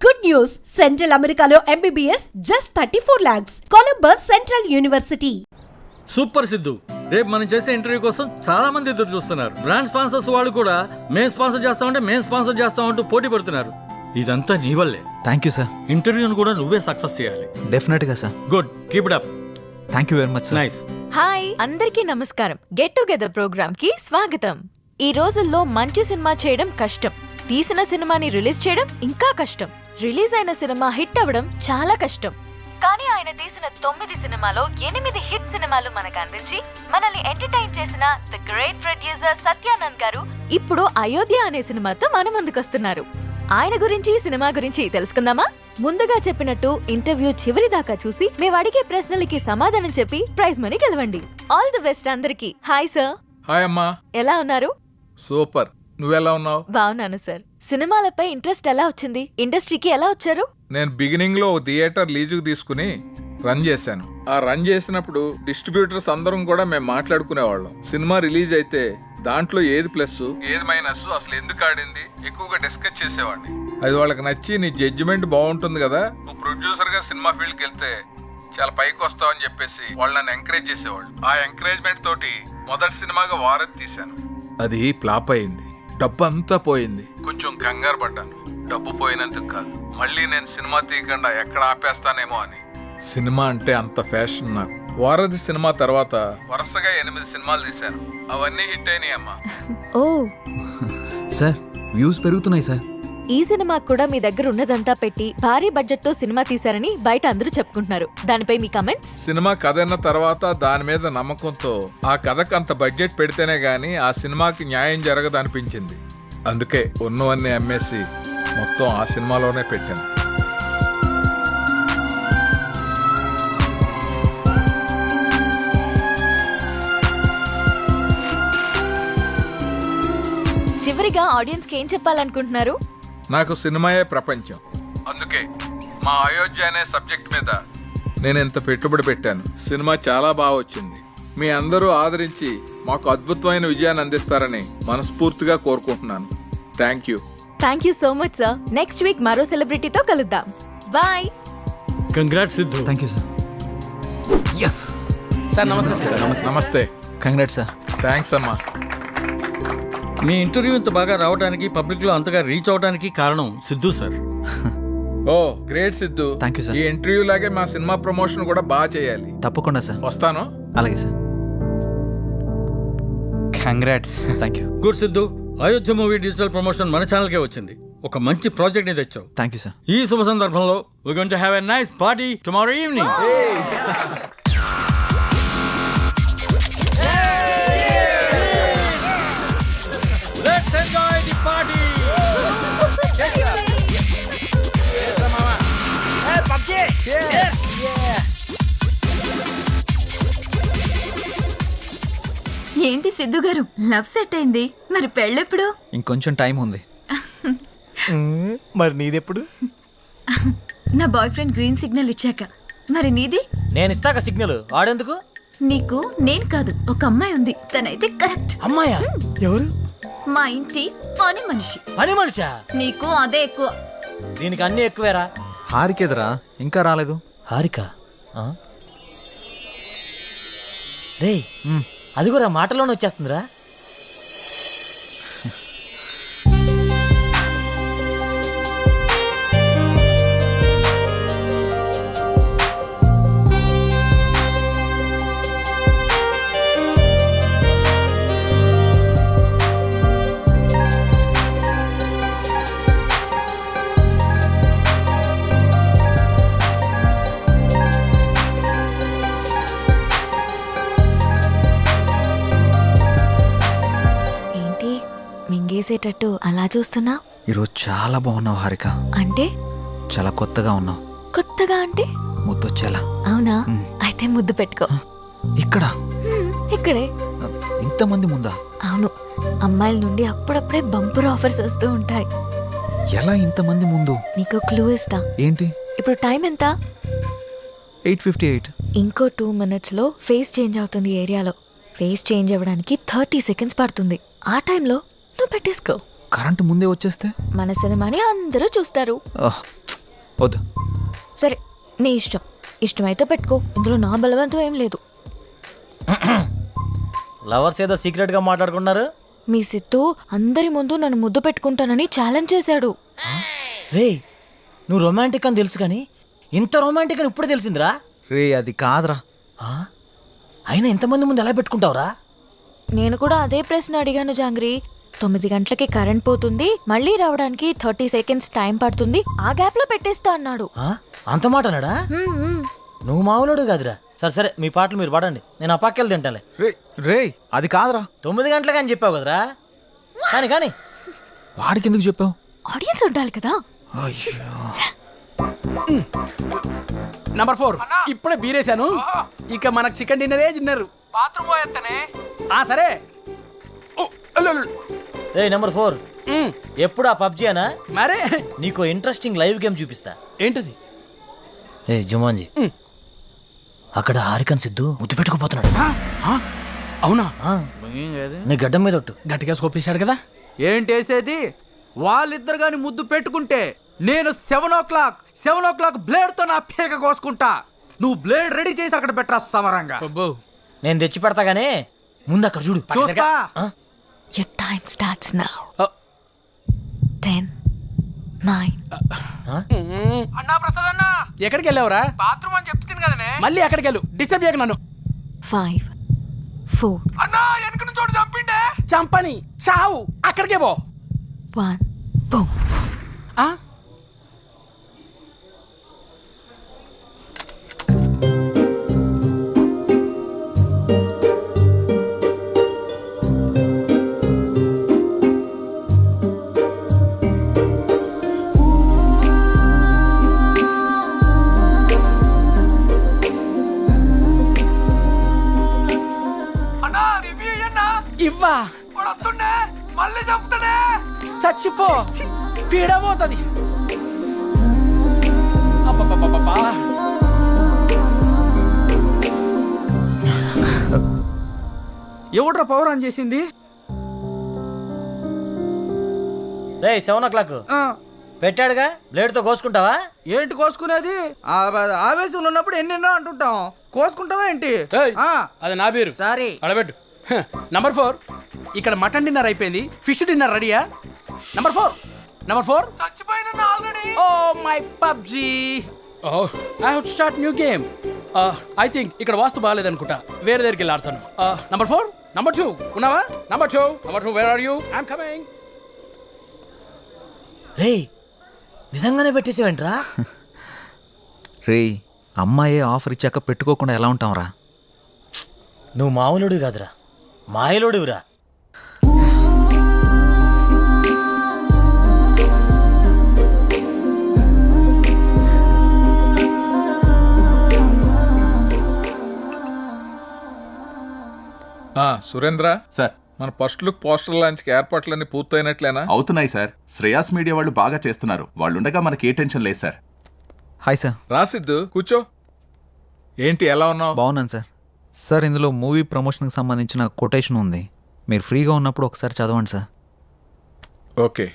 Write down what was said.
Good news! Central Americano MBBS just 34 lakhs. Columbus Central University. Super Siddhu. రేపు మనం చేసే interview కోసం చాలా మంది ఎదురు చూస్తున్నారు. బ్రాండ్ స్పాన్సర్స్ వాళ్ళు కూడా మేం స్పాన్సర్ చేస్తామంటే మేం స్పాన్సర్ చేస్తామంటూ పోటీ పడుతున్నారు. ఇదంతా నీ వల్లే. థ్యాంక్ యూ సార్ ఇంటర్వ్యూని కూడా నువ్వే సక్సెస్ చేయాలి. డెఫినెట్గా sir good. Keep it up. Thank you very much sir nice hi అందరికీ నమస్కారం. గెట్ టుగెదర్ ప్రోగ్రామ్కి స్వాగతం. ఈ రోజుల్లో మంచి సినిమా చేయడం కష్టం. తీసిన సినిమాని రిలీజ్ చేయడం ఇంకా కష్టం. రిలీజ్ అయిన సినిమా హిట్ అవ్వడం చాలా కష్టం. కానీ ఆయన తీసిన తొమ్మిది సినిమాలో ఎనిమిది హిట్ సినిమాలు మనకు అందించి మనల్ని ఎంటర్టైన్ చేసిన ద గ్రేట్ ప్రొడ్యూసర్ సత్యానంద్ గారు ఇప్పుడు అయోధ్య అనే సినిమాతో మన ముందుకొస్తున్నారు. ఆయన గురించి సినిమా గురించి తెలుసుకుందామా? ముందుగా చెప్పినట్టు ఇంటర్వ్యూ చివరి దాకా చూసి మేము అడిగే ప్రశ్నలకి సమాధానం చెప్పి ప్రైజ్ మనీ గెలవండి. ఆల్ ది బెస్ట్ అందరికి. Hi sir. హాయ్ అమ్మా. ఎలా ఉన్నారు? సూపర్. నువ్వెలా ఉన్నావు? బాగున్నాను సార్. సినిమాలపై ఇంట్రెస్ట్ ఎలా వచ్చింది? ఇండస్ట్రీకి ఎలా వచ్చారు? నేను బిగినింగ్లో ఒక థియేటర్ లీజుకు తీసుకుని రన్ చేశాను. ఆ రన్ చేసినప్పుడు డిస్ట్రిబ్యూటర్స్ అందరం కూడా మేము మాట్లాడుకునేవాళ్ళం. సినిమా రిలీజ్ అయితే దాంట్లో ఏది ప్లస్ ఏది మైనస్ అసలు ఎందుకు ఆడింది? ఎక్కువగా డిస్కస్ చేసేవాడిని. అది వాళ్ళకి నచ్చి నీ జడ్జిమెంట్ బాగుంటుంది కదా నువ్వు ప్రొడ్యూసర్గా సినిమా ఫీల్డ్కి వెళ్తే చాలా పైకి వస్తావు అని చెప్పేసి వాళ్ళు నన్ను ఎంకరేజ్ చేసేవాళ్ళు. ఆ ఎంకరేజ్మెంట్ తోటి మొదటి సినిమాగా వారధి తీశాను. అది ఫ్లాప్ అయింది. డబ్బు అంతా పోయింది. కొంచెం కంగారు పడ్డాను. డబ్బు పోయినందుకు కాదు. మళ్ళీ నేను సినిమా తీయకుండా ఎక్కడ ఆపేస్తానేమో అని. సినిమా అంటే అంత ఫ్యాషన్ నాకు. వారధి సినిమా తర్వాత వరుసగా ఎనిమిది సినిమాలు తీశాను. అవన్నీ హిట్ అయినాయి అమ్మా ఓ. సార్ వ్యూస్ పెరుగుతున్నాయి సార్. ఈ సినిమా కూడా మీ దగ్గర ఉన్నదంతా పెట్టి భారీ బడ్జెట్తో సినిమా తీశారని బయట అందరూ చెప్పుకుంటున్నారు. దానిపై మీ కమెంట్స్ సినిమా కథ అన్న తర్వాత దాని మీద నమ్మకంతో ఆ కథకు అంత బడ్జెట్ పెడితేనే గానీ ఆ సినిమాకి న్యాయం జరగదు అనిపించింది అందుకే ఉన్నవన్నీ అమ్మేసి మొత్తం ఆ సినిమాలోనే పెట్టాను. చివరిగా ఆడియన్స్కి ఏం చెప్పాలనుకుంటున్నారు? నాకు సినిమాయే ప్రపంచం. అందుకే మా అయోధ్య అనే సబ్జెక్ట్ మీద నేను ఇంత పెట్టుబడి పెట్టాను. సినిమా చాలా బాగా వచ్చింది. మీ అందరూ ఆదరించి మాకు అద్భుతమైన విజయాన్ని అందిస్తారని మనస్ఫూర్తిగా కోరుకుంటున్నాను. Thank you thank you so much sir next week మరో సెలబ్రిటీతో కలుద్దాం. Bye congrat Siddhu thank you sir yes నమస్తే కంగ్రాట్ సార్ థ్యాంక్స్ అమ్మా. మీ ఇంటర్వ్యూ ఇంత బాగా రావడానికి పబ్లిక్లో అంతగా రీచ్ అవడానికి కారణం Siddhu sir. Oh great Siddhu. Thank you, sir. ఈ ఇంటర్వ్యూ లాగే మా సినిమా ప్రమోషన్ కూడా బాగా చేయాలి. తప్పకుండా సార్ వస్తాను. అలాగే sir congrats thank you good Siddhu Ayodhya movie digital promotion మన ఛానల్కే వచ్చింది. ఒక మంచి ప్రాజెక్ట్ని తెచ్చావు. థ్యాంక్ యూ సార్ ఈ శుభ సందర్భంలో we going to have a nice party tomorrow evening ఏంటి సిద్ధు గారు? లవ్ సెట్ అయింది. మరి పెళ్ళెప్పుడు? ఇంకొంచెం టైం ఉంది. మరి నీదెప్పుడు? నా బాయ్ ఫ్రెండ్ గ్రీన్ సిగ్నల్ ఇచ్చాక. మరి నీది? నేను ఇస్తాక సిగ్నల్. వాడేందుకు? నీకు నేను కాదు ఒక అమ్మాయి ఉంది. తనైతే కరెక్ట్. అమ్మాయా? ఎవరు? మా ఇంటి పని మనిషి. పని మనిషా? నీకు అదే ఎక్కువ. దీనికి అన్ని ఎక్కువేరా? హారికేదరా? ఇంకా రాలేదు. హారిక? రే అది కూడా మాటలోనే వచ్చేస్తుందిరా. మింగేసేటట్టు అలా చూస్తున్నా? ఈరోజు చాలా బాగున్నావు హారిక. అంటే? చాలా కొత్తగా ఉన్నావు. కొత్తగా అంటే? ముద్దొచ్చేలా. అవునా? మ్. అయితే ముద్దు పెట్టుకో. ఇక్కడ? ఇక్కడే. ఇంతమంది ముందా? అవును. అమ్మాయిల నుండి అప్పుడప్పుడే బంపర్ ఆఫర్స్ వస్తూ ఉంటాయి. ఎలా ఇంతమంది ముందు? నీకు క్లూ ఇస్తా. ఏంటి? ఇప్పుడు టైం ఎంత? Eight fifty eight. ఇంకో టూ మినిట్స్లో ఫేస్ చేంజ్ అవుతుంది ఏరియాలో. ఫేస్ చేంజ్ అవ్వడానికి థర్టీ సెకండ్స్ పడుతుంది. ఆ టైంలో నువ్వు పెట్టేసుకో. కరెంటు ముందే వచ్చేస్తే? మన సినిమాని అందరూ చూస్తారు. వద్దు. సరే నీ ఇష్టం. ఇష్టమైతే పెట్టుకో. ఇందులో నా బలవంతం ఏం లేదు. లవర్స్ ఏదో సీక్రెట్గా మాట్లాడుకున్నారు? మీ సిత్తు అందరి ముందు నన్ను ముద్దు పెట్టుకుంటానని ఛాలెంజ్ చేశాడు. రే నువ్వు రొమాంటిక్ అని తెలుసు కానీ ఇంత రొమాంటిక్ అని ఇప్పుడే తెలిసిందిరా. రే అది కాదురా. ఆ? అయినా ఇంతమంది ముందు ఎలా పెట్టుకుంటావురా? నేను కూడా అదే ప్రశ్న అడిగాను జాంగ్రీ. తొమ్మిది గంటలకి కరెంట్ పోతుంది మళ్ళీ రావడానికి థర్టీ సెకండ్స్ టైం పడుతుంది. ఆ గ్యాప్లో పెట్టేస్తా అన్నాడు. ఆ? అంత మాట అన్నాడా? హ్మ్, హ్మ్. నువ్వు మామూలుడు కాదురా. సరే సరే మీ పాటలు మీరు పాడండి. నేను ఆ పక్కెళ్ళి తింటాలే రే రే అది కాదురా. తొమ్మిది గంటలకు అని చెప్పావు కదరా? కానీ కానీ. వాడికి ఎందుకు చెప్పావు? ఆడియన్స్ ఉండాలి కదా. నంబర్ ఫోర్ ఇప్పుడే బీరేశాను. ఇక మనకు చికెన్ డిన్నరే తిన్నారు బాత్రూమ్ పోయేస్తానే ఆ సరే. ఓ, అల్లు, అల్లు. ఏ నెంబర్ ఫోర్ ఎప్పుడు ఆ పబ్జీ అనా? మరే. నీకు ఇంట్రెస్టింగ్ లైవ్ గేమ్ చూపిస్తా. ఏంటది? ఏ జుమాన్జీ. అక్కడ హారికన్ సిద్ధు ముద్దు పెట్టుకుపోతున్నాడు. ఆ, ఆ, అవునా? ఆ, నీ గడ్డం మీద ఒట్టు. గట్టిగా స్కోపేశాడు కదా? ఏంటేసేది వాళ్ళిద్దరు గాని ముద్దు పెట్టుకుంటే నేను seven o'clock seven o'clock బ్లేడ్తో నా పేక కోసుకుంటా. నువ్వు బ్లేడ్ రెడీ చేసి అక్కడ పెట్టరా సమరంగా. అబ్బో. నేను తెచ్చి పెడతా గానీ ముందు అక్కడ చూడు. చూస్తా. Time starts now. Uh. Ten, nine, అన్నా ప్రసాద్ అన్న! ఎక్కడికి వెళ్ళావురా? బాత్రూమ్ అని చెప్తుంది కదనే మళ్ళీ ఎక్కడికి వెళ్ళు. డిస్టర్బ్ చేయక నన్ను. Five, four, అన్నా వెనక నుంచి చోటు చంపిండే. చంపని చావు అక్కడికే పో. One, boom. ఆ? ఇవ్వా. వస్తుండే మళ్ళీ చంపుతాడే. చచ్చిపో. పీడబోతుంది. అబ్బబ్బబ్బబ్బా. ఎవడ్రా పవర్ ఆన్ చేసింది? రే సెవెన్ ఓ క్లాక్. ఆ, పెట్టాడుగా? బ్లేడ్తో కోసుకుంటావా? ఏంటి కోసుకునేది? ఆ- ఆవేశంలో ఉన్నప్పుడు ఎన్నెన్నో అంటుంటాం. కోసుకుంటావా ఏంటి? ఏయ్, ఆ, అది నా పేరు సారీ. అడబెట్టు. నంబర్ ఫోర్ ఇక్కడ మటన్ డిన్నర్ అయిపోయింది. ఫిష్ డిన్నర్ రెడీయా నంబర్ ఫోర్ నంబర్ ఫోర్ చచ్చిపోయిన already oh my PUBG oh I have start new game I think ఇక్కడ వాస్తు బాగాలేదనుకుంటా. వేరే దగ్గరికి వెళ్ళి ఆడతాను. నంబర్ ఫోర్ నంబర్ టూ ఉన్నావా? Number two number two where are you I'm coming రే నిజంగానే పెట్టేసేవేంట్రా? రే అమ్మాయే ఆఫర్ ఇచ్చాక పెట్టుకోకుండా ఎలా ఉంటాంరా? నువ్వు మామూలుడు కాదురా. మాయలోడివిరా. ఆ, సురేంద్ర సార్. మన ఫస్ట్ లుక్ పోస్టర్ లాంచ్కి ఏర్పాట్లన్నీ పూర్తయినట్లేనా? అవుతున్నాయి సార్. శ్రేయాస్ మీడియా వాళ్ళు బాగా చేస్తున్నారు. వాళ్ళుండగా మనకి ఏ టెన్షన్ లేదు సార్. Hi sir. రాసిద్దు కూర్చో. ఏంటి ఎలా ఉన్నావు? బాగున్నాను సార్. సార్ ఇందులో మూవీ ప్రమోషన్కి సంబంధించిన కొటేషన్ ఉంది. మీరు ఫ్రీగా ఉన్నప్పుడు ఒకసారి చదవండి సార్. ఓకే.